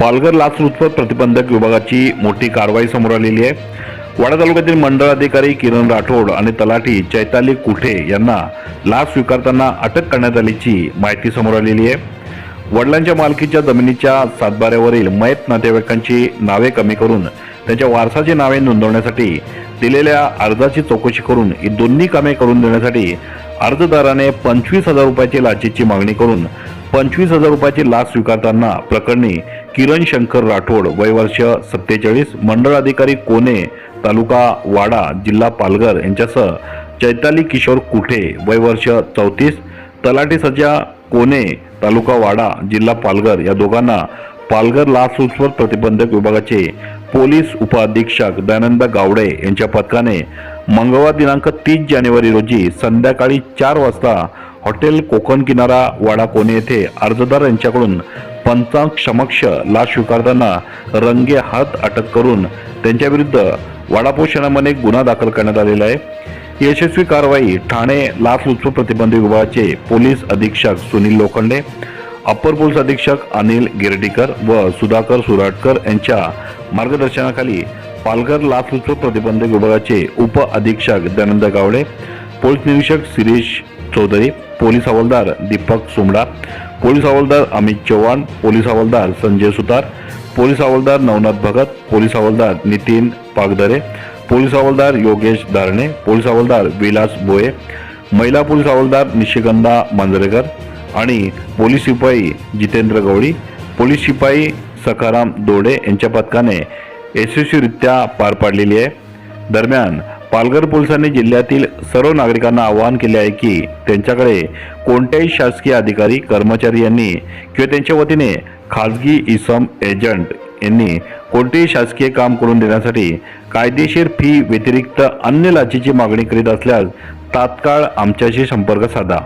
पालघर लाचलुचपत प्रतिबंधक विभागाची मोठी कारवाई समोर आलेली आहे. वाडा तालुक्यातील मंडळ अधिकारी किरण राठोड आणि तलाठी चैताली कुठे यांना लाच स्वीकारताना अटक करण्यात आल्याची माहिती समोर आलेली आहे. वडिलांच्या मालकीच्या जमिनीच्या सातबाऱ्यावरील मयत नातेवाईकांची नावे कमी करून त्यांच्या वारसाची नावे नोंदवण्यासाठी दिलेल्या अर्जाची चौकशी करून ही दोन्ही कामे करून देण्यासाठी अर्जदाराने पंचवीस हजार रुपयाची लाचेची मागणी करून पंचवीस हजार रुपयाची लाच स्वीकारताना प्रकरणी किरण शंकर राठोड वय वर्ष सत्तेचाळीस मंडळ अधिकारी कोणे तालुका वाडा जिल्हा पालघर यांच्यासह चैताली किशोर कुठे वय वर्ष चौतीस तलाठी सज्जा कोणे तालुका वाडा जिल्हा पालघर या दोघांना पालघर लाचलुचपत प्रतिबंधक विभागाचे पोलीस उपअधीक्षक दयानंद गावडे यांच्या पथकाने मंगळवार दिनांक तीस जानेवारी रोजी संध्याकाळी चार वाजता हॉटेल कोकण किनारा वाडा कोणे येथे अर्जदार यांच्याकडून पंचांग समक्ष लाच स्वीकारताना रंगे हात अटक करून त्यांच्याविरुद्ध वाडा पोषणामध्ये गुन्हा दाखल करण्यात आलेला आहे. यशस्वी कारवाई ठाणे लाचलुचपत प्रतिबंध विभागाचे पोलीस अधीक्षक सुनील लोखंडे अप्पर पोलीस अधीक्षक अनिल गिरडीकर व सुधाकर सुराटकर यांच्या मार्गदर्शनाखाली पालघर लाचलुचपत प्रतिबंधक विभागाचे उप अधीक्षक दयानंद गावडे पोलीस निरीक्षक शिरीष चौधरी पोलीस हवालदार दीपक सुमडा पोलीस हवालदार अमित चव्हाण पोलीस हवालदार संजय सुतार पोलीस हवालदार नवनाथ भगत पोलीस हवालदार नितीन पागदरे पोलीस हवालदार योगेश धारणे पोलीस हवालदार विलास बोये महिला पोलीस हवालदार निशिगंधा मांजरेकर आणि पोलीस शिपाई जितेंद्र गवळी पोलीस शिपाई सखाराम दोडे यांच्या पथकाने यशस्वीरित्या पार पाडलेली आहे. दरम्यान पालघर पोलिसांनी जिल्ह्यातील सर्व नागरिकांना आवाहन केले आहे की त्यांच्याकडे कोणत्याही शासकीय अधिकारी कर्मचारी यांनी किंवा त्यांच्या वतीने खाजगी इसम एजंट यांनी कोणतेही शासकीय काम करून देण्यासाठी कायदेशीर फी व्यतिरिक्त अन्य लाचीची मागणी करीत असल्यास तात्काळ आमच्याशी संपर्क साधा.